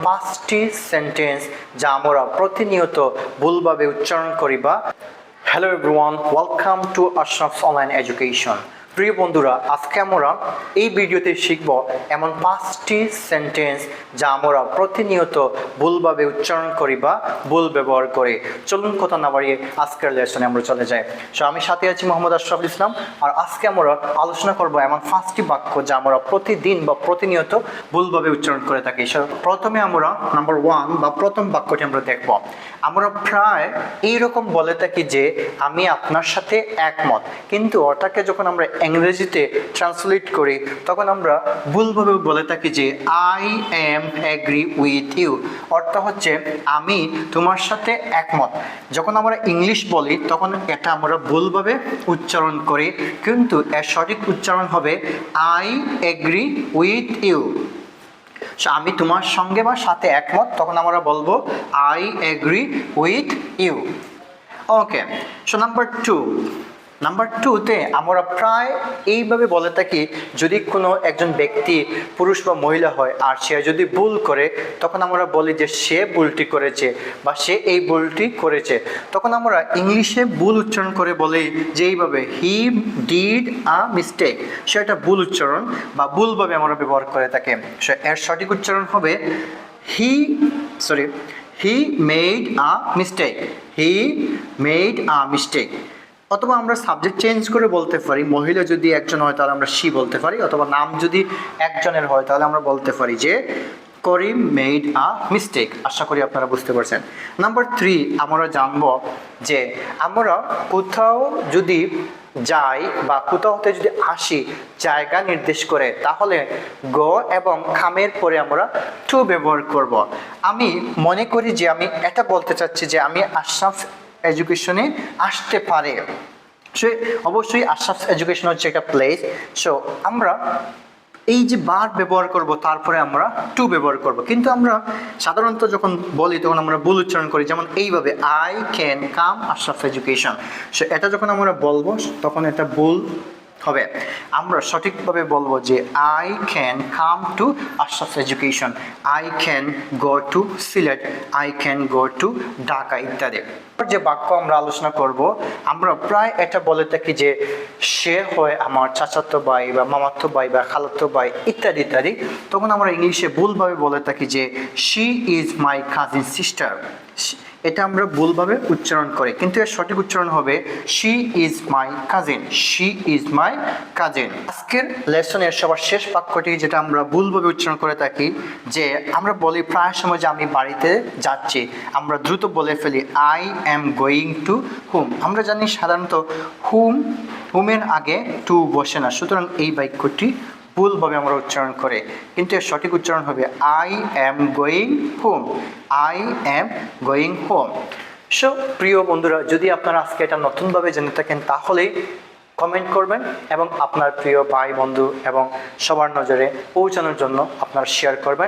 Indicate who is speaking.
Speaker 1: পাঁচটি সেন্টেন্স যা আমরা প্রতিনিয়ত ভুলভাবে উচ্চারণ করি বা hello everyone welcome to Ashraf online education প্রিয় বন্ধুরা, আজকে আমরা এই ভিডিওতে শিখব এমন পাঁচটি সেন্টেন্স যা আমরা প্রতিনিয়ত ভুলভাবে উচ্চারণ করি বা ভুল ব্যবহার করি। চলুন কথা না বাড়িয়ে আজকের লেসনে আমরা চলে যাই। সো আমি সাথে আছি মোহাম্মদ আশরাফুল ইসলাম আর আজকে আমরা আলোচনা করব এমন পাঁচটি বাক্য যা আমরা প্রতিদিন বা প্রতিনিয়ত ভুলভাবে উচ্চারণ করে থাকি। সো প্রথমে আমরা নাম্বার ওয়ান বা প্রথম বাক্যটি আমরা দেখব। আমরা প্রায় এইরকম বলে থাকি যে, আমি আপনার সাথে একমত। কিন্তু ওটাকে যখন আমরা ইংরেজিতে ট্রান্সলেট করি, তখন আমরা ভুলভাবে বলে থাকি যে I am agree with you অর্থ হচ্ছে, আমি তোমার সাথে একমত। যখন আমরা ইংলিশ বলি, তখন এটা আমরা ভুলভাবে উচ্চারণ করি, কিন্তু এর সঠিক উচ্চারণ হবে আই এগ্রি উইথ ইউ আমি তোমার সঙ্গে বা সাথে একমত, তখন আমরা বলব I agree with you okay so number two number টুতে আমরা প্রায় এইভাবে বলে থাকি, যদি কোনো একজন ব্যক্তি পুরুষ বা মহিলা হয় আর সে যদি ভুল করে, তখন আমরা বলি যে সে ভুলটি করেছে বা সে এই ভুলটি করেছে। তখন আমরা ইংলিশে ভুল উচ্চারণ করে বলি যে এইভাবে হি ডিড আ মিস্টেক সে একটা ভুল উচ্চারণ বা ভুলভাবে আমরা ব্যবহার করে থাকি। সে এর সঠিক উচ্চারণ হবে he sorry he made a mistake he made a mistake অথবা আমরা সাবজেক্ট চেঞ্জ করে বলতে পারি, মহিলা যদি একজন হয় তাহলে আমরা শি বলতে পারি, অথবা নাম যদি একজনের হয় তাহলে আমরা বলতে পারি যে, করিম মেড আ মিস্টেক আশা করি আপনারা বুঝতে পারছেন। নাম্বার থ্রি আমরা জানব যে আমরা কোথাও যদি যাই বা কোথাও হতে যদি আসি, জায়গা নির্দেশ করে, তাহলে গ এবং খামের পরে আমরা টু ব্যবহার করব। আমি মনে করি যে আমি এটা বলতে চাচ্ছি যে আমি আশরাফ এডুকেশনে আসতে পারে। সে অবশ্যই আশরাফ এডুকেশন হচ্ছে একটা প্লেস সো আমরা এই যে বার ব্যবহার করব, তারপরে আমরা টু ব্যবহার করব। কিন্তু আমরা সাধারণত যখন বলি, তখন আমরা ভুল উচ্চারণ করি। যেমন এইভাবে I can come Ashraf education so এটা যখন আমরা বলব, তখন এটা ভুল হবে। আমরা সঠিকভাবে বলব যে I can come to Ashraf education I can go to Sylhet I can go to Dhaka ইত্যাদি। যে বাক্য আমরা আলোচনা করব, আমরা প্রায় এটা বলে থাকি যে সে হয় আমার চাচাতো ভাই বা মামাতো ভাই বা খালাতো ভাই ইত্যাদি ইত্যাদি। তখন আমরা ইংলিশে ভুলভাবে বলে থাকি যে she is my cousin sister এটা আমরা ভুলভাবে উচ্চারণ করি। কিন্তু এর সঠিক উচ্চারণ হবে she is my cousin she is my cousin আজকের লেসনের সবার শেষ বাক্যটি যেটা আমরা ভুলভাবে উচ্চারণ করে থাকি, যে আমরা বলি প্রায় সময় যে আমি বাড়িতে যাচ্ছি, আমরা দ্রুত বলে ফেলি I am going to hmm আমরা জানি সাধারণত হুম হুমের আগে টু বসে না। সুতরাং এই বাক্যটি ভুলভাবে আমরা উচ্চারণ করে, কিন্তু এর সঠিক উচ্চারণ হবে I am going home I am going home so প্রিয় বন্ধুরা, যদি আপনারা আজকে এটা নতুনভাবে জেনে থাকেন, তাহলে কমেন্ট করবেন এবং আপনার প্রিয় ভাই, বন্ধু এবং সবার নজরে পৌঁছানোর জন্য আপনার শেয়ার করবেন।